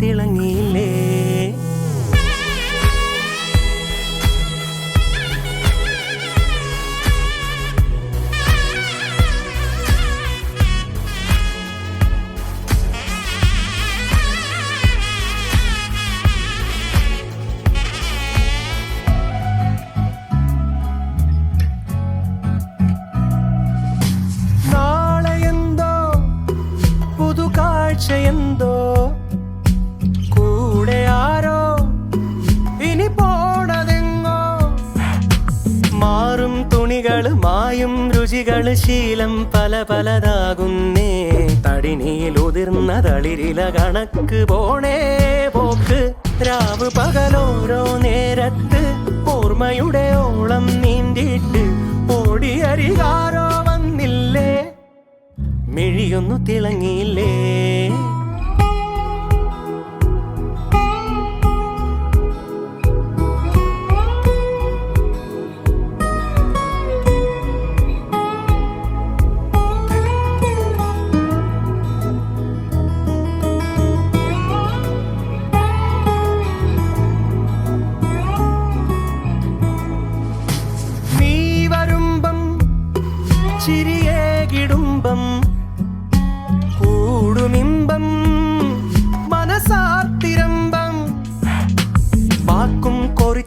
തിളങ്ങിയില്ലേ. തുണികൾ മായും രുചികൾ ശീലം പല പലതാകുന്നേ. തടിനിയിൽ ഉതിർന്ന തളിരില കണക്ക് പോണേ പോക്ക്. രാവ് പകലോരോ നേരത്ത് ഓർമ്മയുടെ ഓളം നീന്തിയിട്ട് ഓടിയരികാരോ വന്നില്ലേ? മിഴിയൊന്നു തിളങ്ങിയില്ലേ?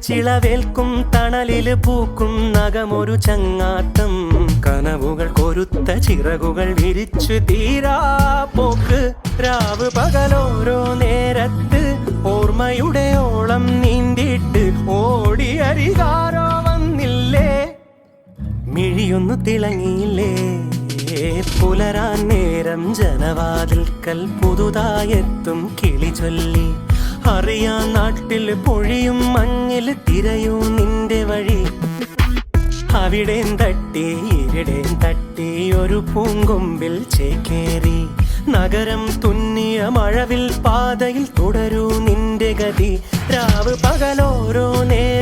വാക്കും കൊറിച്ചിളവേൽക്കും തണലിൽ പൂക്കും നഖമൊരു ചങ്ങാത്തം. കനവുകൾ കൊരുത്ത ചിറകുകൾ വിരിച്ചു തീരാ പോക്ക്. രാവ് പകലോരോ നേരത്ത് ഓർമ്മയുടെ ഓളം നീന്തിയിട്ട് ഓടി അരികാരോ വന്നില്ലേ? മിഴിയൊന്നു തിളങ്ങിയില്ലേ? പുലരാൻ നേരം ജനവാതിൽക്കൽ പുതുതായെത്തും കിളി ചൊല്ലി അറിയാ നാട്ടിൽ പൊഴിയും തിരയൂ നിന്റെ വഴി. അവിടെ തട്ടി ഇവിടെ തട്ടി ഒരു പൂങ്കൊമ്പിൽ ചേക്കേറി. നഗരം തുന്നിയ മഴവിൽ പാതയിൽ തുടരൂ നിന്റെ ഗതി. രാവ് പകലോരോ നേ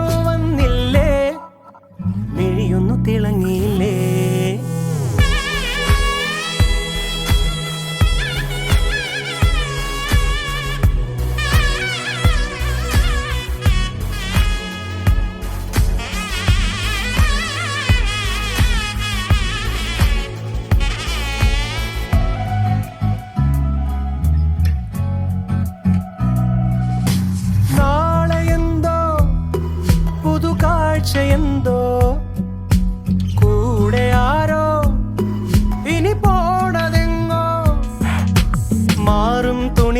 തിളങ്ങിയില്ലേ? നാളെയെന്തോ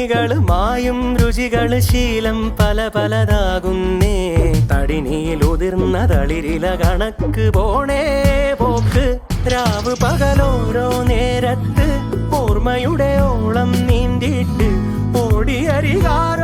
മാറും തുണികൾ മായും രുചികൾ ശീലം പല പലതാകുന്നേ. തടിനിയിൽ ഉതിർന്ന തളിരില കണക്ക് പോണേ പോക്ക്. രാവ് പകലോരോ നേരത്ത് ഓർമ്മയുടെ ഓളം നീന്തിയിട്ട് ഓടി അരികാരോ